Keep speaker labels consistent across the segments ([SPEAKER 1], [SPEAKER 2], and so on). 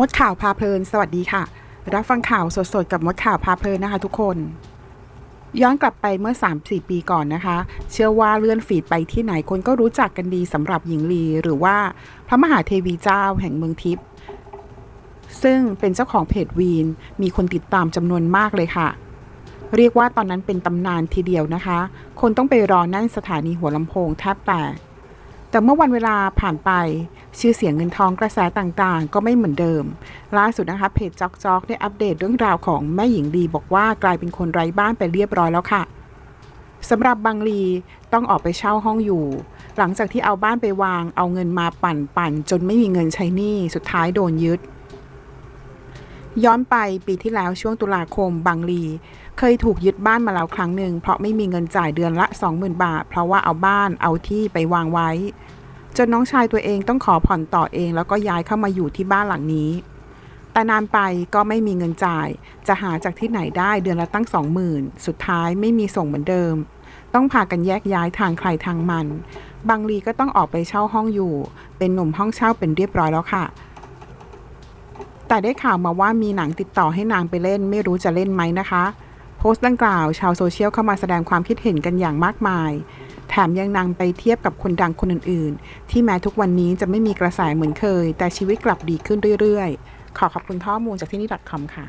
[SPEAKER 1] มดข่าวพาเพลิน สวัสดีค่ะ รับฟังข่าวสดๆ กับมดข่าวพาเพลินนะคะทุกคน ย้อนกลับไปเมื่อ 3-4 ปีก่อนนะคะ เชื่อว่าเลื่อนฟีดไปที่ไหนคนก็รู้จักกันดีสำหรับหญิงลี หรือว่าพระมหาเทวีเจ้าแห่งเมืองทิพย์ซึ่งเป็นเจ้าของเพจวีน มีคนติดตามจำนวนมากเลยค่ะ เรียกว่าตอนนั้นเป็นตำนานทีเดียวนะคะ คนต้องไปรอนั่งสถานีหัวลำโพงแทบแตก แต่เมื่อวันเวลาผ่านไป ชื่อเสียงเงินทองกระแสต่างๆ ก็ไม่เหมือนเดิม ล่าสุดนะคะเพจจอกจอกได้อัปเดตเรื่องราวของแม่หญิงลีบอกว่ากลายเป็นคนไร้บ้านไปเรียบร้อยแล้วค่ะสำหรับบางลีต้องออกไปเช่าห้องอยู่ หลังจากที่เอาบ้านไปวาง เอาเงินมาปั่นปั่น จนไม่มีเงินใช้หนี้สุดท้ายโดนยึด ย้อนไปปีที่แล้วช่วงตุลาคมบางลี เคยถูกยึดบ้านมาแล้วครั้งหนึ่งเพราะไม่มีเงินจ่ายเดือนละ 20,000 บาท เพราะว่าเอาบ้านเอาที่ไปวางไว้ จนน้องชายตัวเองต้องขอผ่อนต่อเอง แล้วก็ย้ายเข้ามาอยู่ที่บ้านหลังนี้ แต่นานไปก็ไม่มีเงินจ่าย จะหาจากที่ไหนได้เดือนละตั้ง20,000สุดท้ายไม่มีส่งเหมือนเดิม ต้องพากันแยกย้ายทางใครทางมัน บางลีก็ต้องออกไปเช่าห้องอยู่ เป็นหนุ่มห้องเช่าเป็นเรียบร้อยแล้วค่ะ แต่ได้ข่าวมาว่ามีหนังติดต่อให้นางไปเล่น ไม่รู้จะเล่นไหมนะคะ โพสต์ดังกล่าว ชาวโซเชียลเข้ามาแสดงความคิดเห็นกันอย่างมากมาย ถมยังนางไปเทียบกับคนดังคนอื่นๆ ที่แม้ทุกวันนี้จะไม่มีกระแสเหมือนเคย แต่ชีวิตกลับดีขึ้นเรื่อยๆ ขอขอบคุณข้อมูลจากที่นี่ .com ค่ะ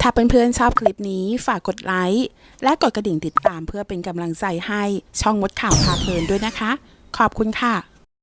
[SPEAKER 1] ถ้าเพื่อนๆชอบคลิปนี้ฝากกดไลค์และกดกระดิ่งติดตามเพื่อเป็นกำลังใจให้ช่องมดข่าวพาเพลินด้วยนะคะ ขอบคุณค่ะ